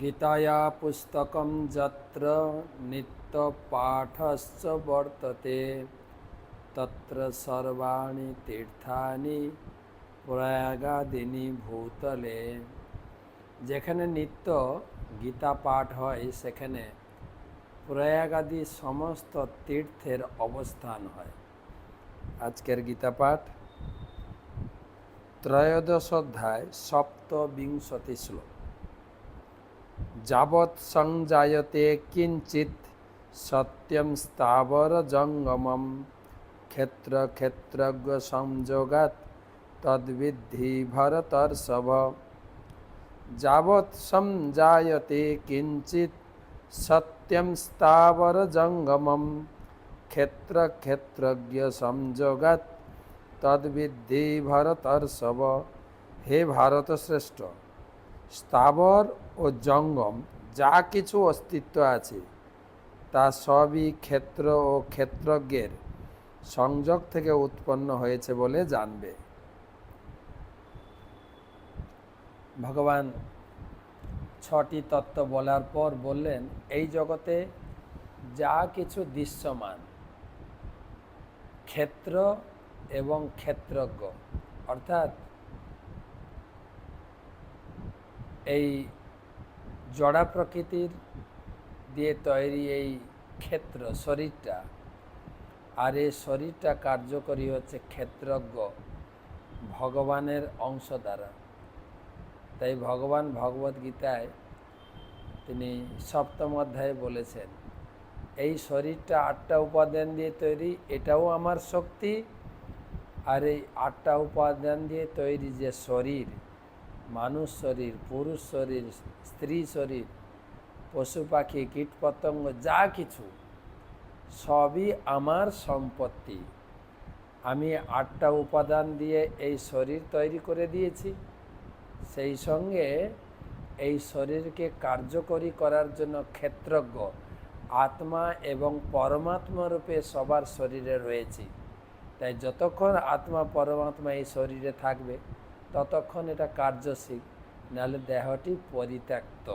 গীতায়া পুস্তকম যত্র নিত্যপাঠশ্চ বর্ততে তত্র সর্বাণি তীর্থানি প্রয়াগাদিনী ভূতলে যেখানে নিত্য গীতা পাঠ হয়, সেখানে প্রয়াগাদি সমস্ত তীর্থের অবস্থান হয়। আজকের গীতা পাঠ ত্রয়োদশ অধ্যায়, সপ্তবিংশতি শ্লোক। যাবৎ সংজায়তে কিঞ্চিত সত্যম স্থাবর জঙ্গমম ক্ষেত্র ক্ষেত্রজ্ঞ সংযোগাত তদ্বিদ্ধি ভরতর্ষভ যাবৎ সংজায়তে কিঞ্চিত সত্যম স্থাবর জঙ্গমম ক্ষেত্র ক্ষেত্রজ্ঞ সংযোগাত তদ্বিদ্ধি ভরতর্ষভ হে ভারত শ্রেষ্ঠ স্থাবর ও জঙ্গম, যা কিছু অস্তিত্ব আছে, তা সবই ক্ষেত্র ও ক্ষেত্রজ্ঞের সংযোগ থেকে উৎপন্ন হয়েছে বলে জানবে। ভগবান ছটি তত্ত্ব বলার পর বললেন, এই জগতে যা কিছু দৃশ্যমান, ক্ষেত্র এবং ক্ষেত্রজ্ঞ। অর্থাৎ এই জড়া প্রকৃতির দিয়ে তৈরি এই ক্ষেত্র, শরীরটা। আর এই শরীরটা কার্যকরী হচ্ছে ক্ষেত্রজ্ঞ, ভগবানের অংশ দ্বারা। তাই ভগবান ভগবত গীতায় তিনি সপ্তম অধ্যায়ে বলেছেন, এই শরীরটা আটটা উপাদান দিয়ে তৈরি, এটাও আমার শক্তি। আর এই আটটা উপাদান দিয়ে তৈরি যে শরীর মানুষ শরীর, পুরুষ শরীর, স্ত্রী শরীর, পশু পাখি কীটপতঙ্গ যা কিছু, সবই আমার সম্পত্তি। আমি আটটা উপাদান দিয়ে এই শরীর তৈরি করে দিয়েছি। সেই সঙ্গে এই শরীরকে কার্যকরী করার জন্য ক্ষেত্রজ্ঞ, আত্মা এবং পরমাত্মা রূপে সবার শরীরে রয়েছে। তাই যতক্ষণ আত্মা, পরমাত্মা এই শরীরে থাকবে ততক্ষণ এটা কার্যশীল নাহলে দেহটি পরিত্যক্ত।